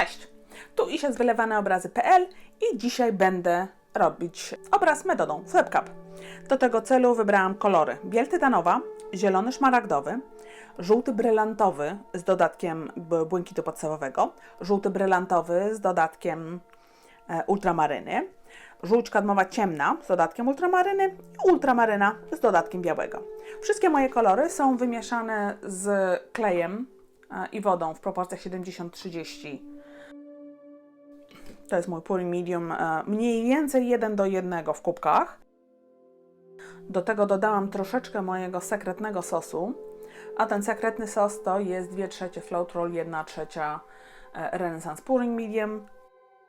Cześć! Tu Isia z wylewaneobrazy.pl i dzisiaj będę robić obraz metodą FlipCap. Do tego celu wybrałam kolory biel tytanowa, zielony szmaragdowy, żółty brylantowy z dodatkiem błękitu podstawowego, żółty brylantowy z dodatkiem e, ultramaryny, żółć kadmowa ciemna z dodatkiem ultramaryny i ultramaryna z dodatkiem białego. Wszystkie moje kolory są wymieszane z klejem e, i wodą w proporcjach 70-30. To jest mój pouring medium, e, mniej więcej 1 do 1 w kubkach. Do tego dodałam troszeczkę mojego sekretnego sosu, a ten sekretny sos to jest 2 trzecie float roll, 1 trzecia e, Renaissance pouring medium,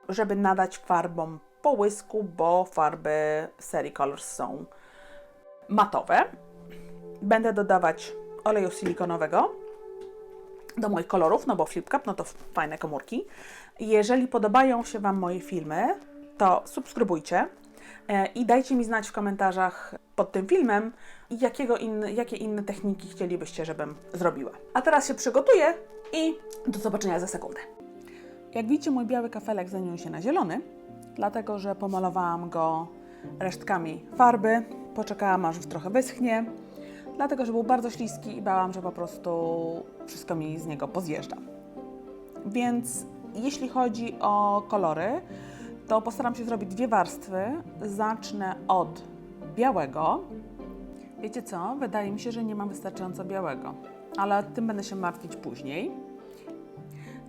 żeby nadać farbom połysku, bo farby serii Colors są matowe. Będę dodawać oleju silikonowego do moich kolorów, no bo FlipCap, no to fajne komórki. Jeżeli podobają się Wam moje filmy, to subskrybujcie e, i dajcie mi znać w komentarzach pod tym filmem, jakiego jakie inne techniki chcielibyście, żebym zrobiła. A teraz się przygotuję i do zobaczenia za sekundę. Jak widzicie, mój biały kafelek zamienił się na zielony, dlatego że pomalowałam go resztkami farby. Poczekałam, aż trochę wyschnie, dlatego że był bardzo śliski i bałam, że po prostu wszystko mi z niego pozjeżdża. Więc jeśli chodzi o kolory, to postaram się zrobić dwie warstwy. Zacznę od białego. Wiecie co? Wydaje mi się, że nie mam wystarczająco białego, ale tym będę się martwić później.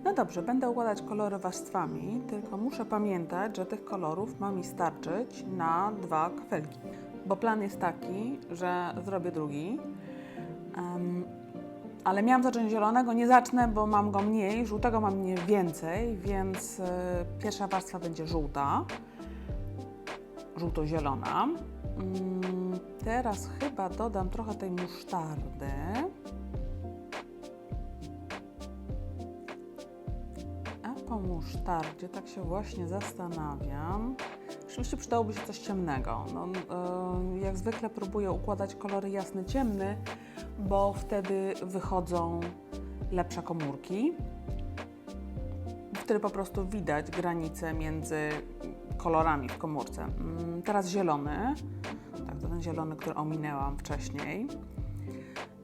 No dobrze, będę układać kolory warstwami, tylko muszę pamiętać, że tych kolorów ma mi starczyć na dwa kafelki. Bo plan jest taki, że zrobię drugi. Em, ale miałam zacząć zielonego, nie zacznę, bo mam go mniej, żółtego mam nie więcej, więc y, pierwsza warstwa będzie żółta, żółto-zielona. Mm, teraz chyba dodam trochę tej musztardy. A po musztardzie tak się właśnie zastanawiam. Oczywiście przydałoby się coś ciemnego. No, y, jak zwykle próbuję układać kolory jasny, ciemny, bo wtedy wychodzą lepsze komórki. Wtedy po prostu widać granice między kolorami w komórce. Mm, Teraz zielony. Tak, to ten zielony, który ominęłam wcześniej.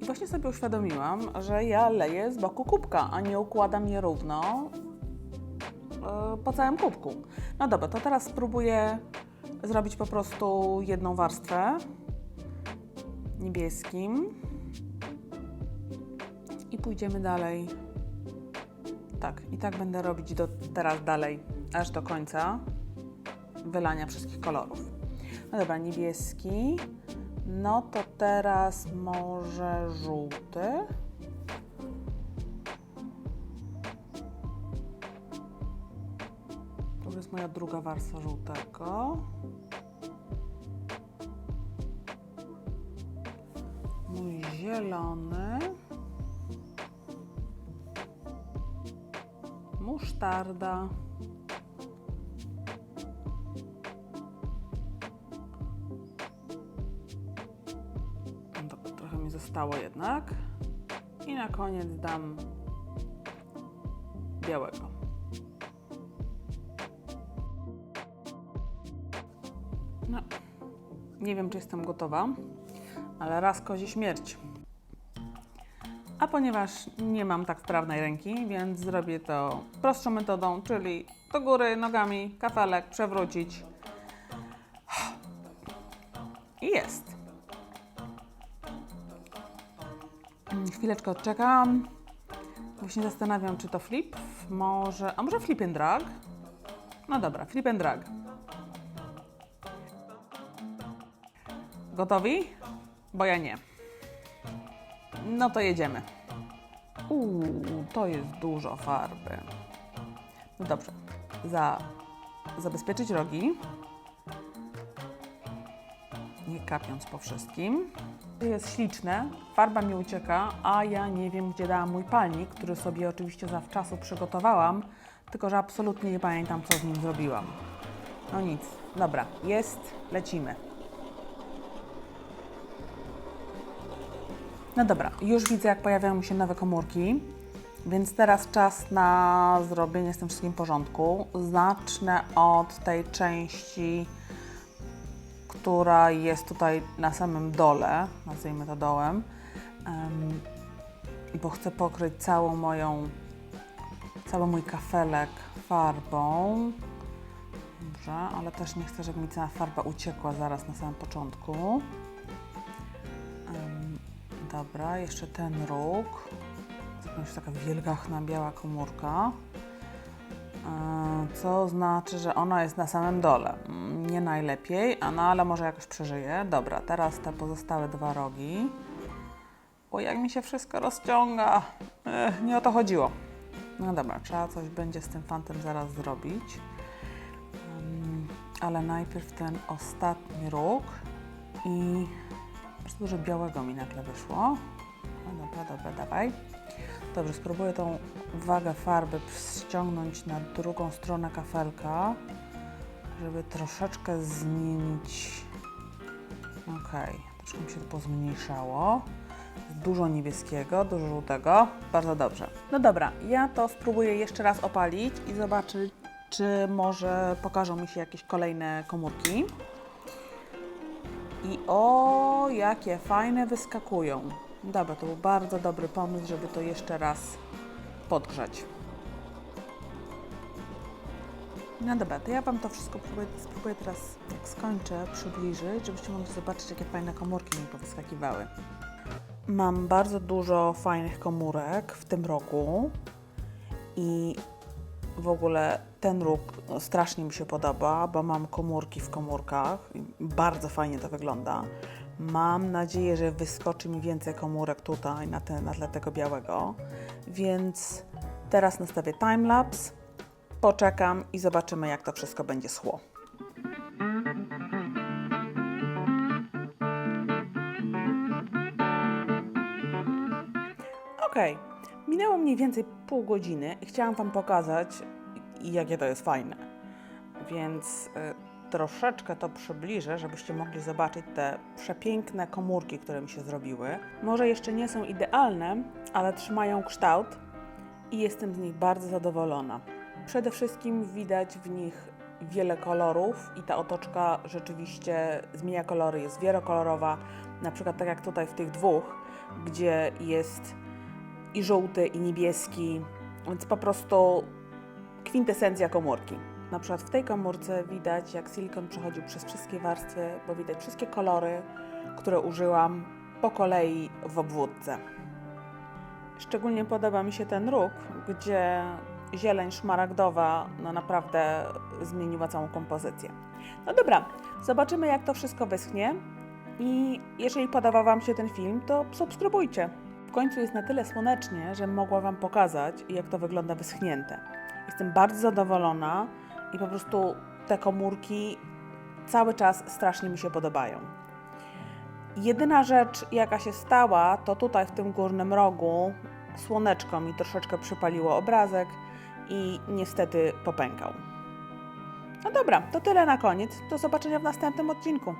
I właśnie sobie uświadomiłam, że ja leję z boku kubka, a nie układam je równo e, po całym kubku. No dobra, to teraz spróbuję zrobić po prostu jedną warstwę niebieskim i pójdziemy dalej. Tak, i tak będę robić do, teraz dalej, aż do końca wylania wszystkich kolorów. No dobra, niebieski. No to teraz może żółty. To jest moja druga warstwa żółtego. Mój zielony. Musztarda. Dobra, trochę mi zostało jednak. I na koniec dam białego. No, nie wiem, czy jestem gotowa, ale raz kozi śmierć. A ponieważ nie mam tak wprawnej ręki, więc zrobię to prostszą metodą, czyli do góry nogami, kafelek, przewrócić. I jest. Chwileczkę odczekam. Właśnie zastanawiam, czy to flip, może, a może flip and drag? No dobra, flip and drag. Gotowi? Bo ja nie. No to jedziemy. Uuu, to jest dużo farby. No dobrze. Za, zabezpieczyć rogi. Nie kapiąc po wszystkim. Jest śliczne, farba mi ucieka, a ja nie wiem, gdzie dałam mój palnik, który sobie oczywiście zawczasu przygotowałam, tylko że absolutnie nie pamiętam, co z nim zrobiłam. No nic, dobra, jest, lecimy. No dobra, już widzę, jak pojawiają się nowe komórki. Więc teraz czas na zrobienie z tym wszystkim porządku. Zacznę od tej części, która jest tutaj na samym dole, nazwijmy to dołem, em, bo chcę pokryć całą moją, cały mój kafelek farbą. Dobrze, ale też nie chcę, żeby mi cała farba uciekła zaraz na samym początku. Dobra, jeszcze ten róg. Jakąś taka wielgachna biała komórka. E, Co znaczy, że ona jest na samym dole. Mm, Nie najlepiej, no ale może jakoś przeżyje. Dobra, teraz te pozostałe dwa rogi. O, jak mi się wszystko rozciąga. Ech, nie o to chodziło. No dobra, trzeba coś będzie z tym fantem zaraz zrobić. Ale najpierw ten ostatni róg i dużo białego mi nagle wyszło. No dobra, dobra, dawaj. Dobrze, spróbuję tą wagę farby ściągnąć na drugą stronę kafelka, żeby troszeczkę zmienić. Ok, troszkę mi się to pozmniejszało. Dużo niebieskiego, dużo żółtego. Bardzo dobrze. No dobra, ja to spróbuję jeszcze raz opalić i zobaczyć, czy może pokażą mi się jakieś kolejne komórki. I o, jakie fajne wyskakują. Dobra, to był bardzo dobry pomysł, żeby to jeszcze raz podgrzać. No dobra, to ja Wam to wszystko spróbuję, teraz, jak skończę, przybliżyć, żebyście mogli zobaczyć, jakie fajne komórki mi powyskakiwały. Mam bardzo dużo fajnych komórek w tym roku i w ogóle ten róg no, strasznie mi się podoba, bo mam komórki w komórkach. Bardzo fajnie to wygląda. Mam nadzieję, że wyskoczy mi więcej komórek tutaj na, te, na tle tego białego. Więc teraz nastawię timelapse, poczekam i zobaczymy, jak to wszystko będzie schło. Okej, minęło mniej więcej pół godziny i chciałam Wam pokazać, jakie to jest fajne. Więc y, troszeczkę to przybliżę, żebyście mogli zobaczyć te przepiękne komórki, które mi się zrobiły. Może jeszcze nie są idealne, ale trzymają kształt i jestem z nich bardzo zadowolona. Przede wszystkim widać w nich wiele kolorów i ta otoczka rzeczywiście zmienia kolory, jest wielokolorowa. Na przykład tak jak tutaj w tych dwóch, gdzie jest i żółty, i niebieski, więc po prostu kwintesencja komórki. Na przykład w tej komórce widać, jak silikon przechodził przez wszystkie warstwy, bo widać wszystkie kolory, które użyłam po kolei w obwódce. Szczególnie podoba mi się ten róg, gdzie zieleń szmaragdowa no naprawdę zmieniła całą kompozycję. No dobra, zobaczymy jak to wszystko wyschnie i jeżeli podoba Wam się ten film, to subskrybujcie. W końcu jest na tyle słonecznie, że mogła Wam pokazać, jak to wygląda wyschnięte. Jestem bardzo zadowolona i po prostu te komórki cały czas strasznie mi się podobają. Jedyna rzecz, jaka się stała, to tutaj w tym górnym rogu słoneczko mi troszeczkę przypaliło obrazek i niestety popękał. No dobra, to tyle na koniec. Do zobaczenia w następnym odcinku.